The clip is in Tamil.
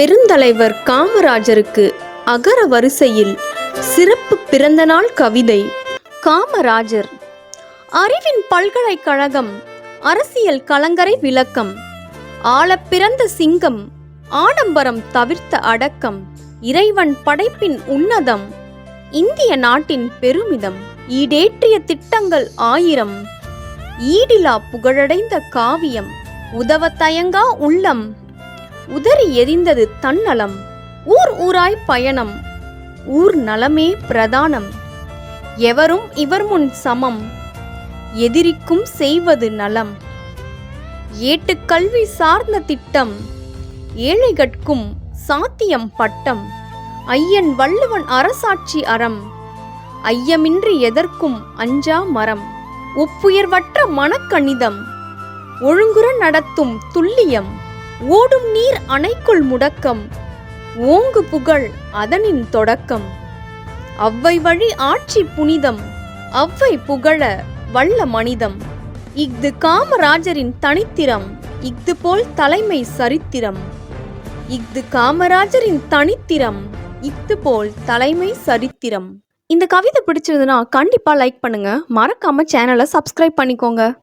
பெருந்தலைவர் காமராஜருக்கு அகர வரிசையில் சிறப்பு பிறந்தநாள் கவிதை காமராஜர். அறிவின் பல்கலைக்கழகம் அரசியல் கலங்கரை விளக்கம். ஆழ பிறந்த சிங்கம் ஆடம்பரம் தவிர்த்த அடக்கம். இறைவன் படைப்பின் உன்னதம் இந்திய நாட்டின் பெருமிதம். ஈடேற்றிய திட்டங்கள் ஆயிரம் ஈடிலா புகழடைந்த காவியம். உதவ தயங்கா உள்ளம் உதறி எரிந்தது தன்னலம். ஊர் ஊராய் பயணம். ஊர் நலமே பிரதானம். எவரும் இவர் முன் சமம். எதிரிக்கும் செய்வது நலம். ஏட்டுக்கல்வி சார்ந்த திட்டம். ஏழைகட்கும் சாத்தியம் பட்டம். ஐயன் வள்ளுவன் அரசாட்சி அறம். ஐயமின்றி எதற்கும் அஞ்சா மரம். ஒப்புயர்வற்ற மனக்கணிதம். ஒழுங்குற நடத்தும் துல்லியம். ஓடும் நீர் அணைக்குள் முடக்கம். ஓங்கு புகழ் அதனின் தொடக்கம். அவ்வை வழி ஆட்சி புனிதம் அவ்வை புகழ வல்ல மனிதம். இஃது காமராஜரின் தனித்திரம் இஃது போல் தலைமை சரித்திரம். இஃது காமராஜரின் தனித்திரம் இஃது போல் தலைமை சரித்திரம். இந்த கவிதை பிடிச்சிருந்ததுன்னா கண்டிப்பாக லைக் பண்ணுங்க. மறக்காம சேனலை சப்ஸ்கிரைப் பண்ணிக்கோங்க.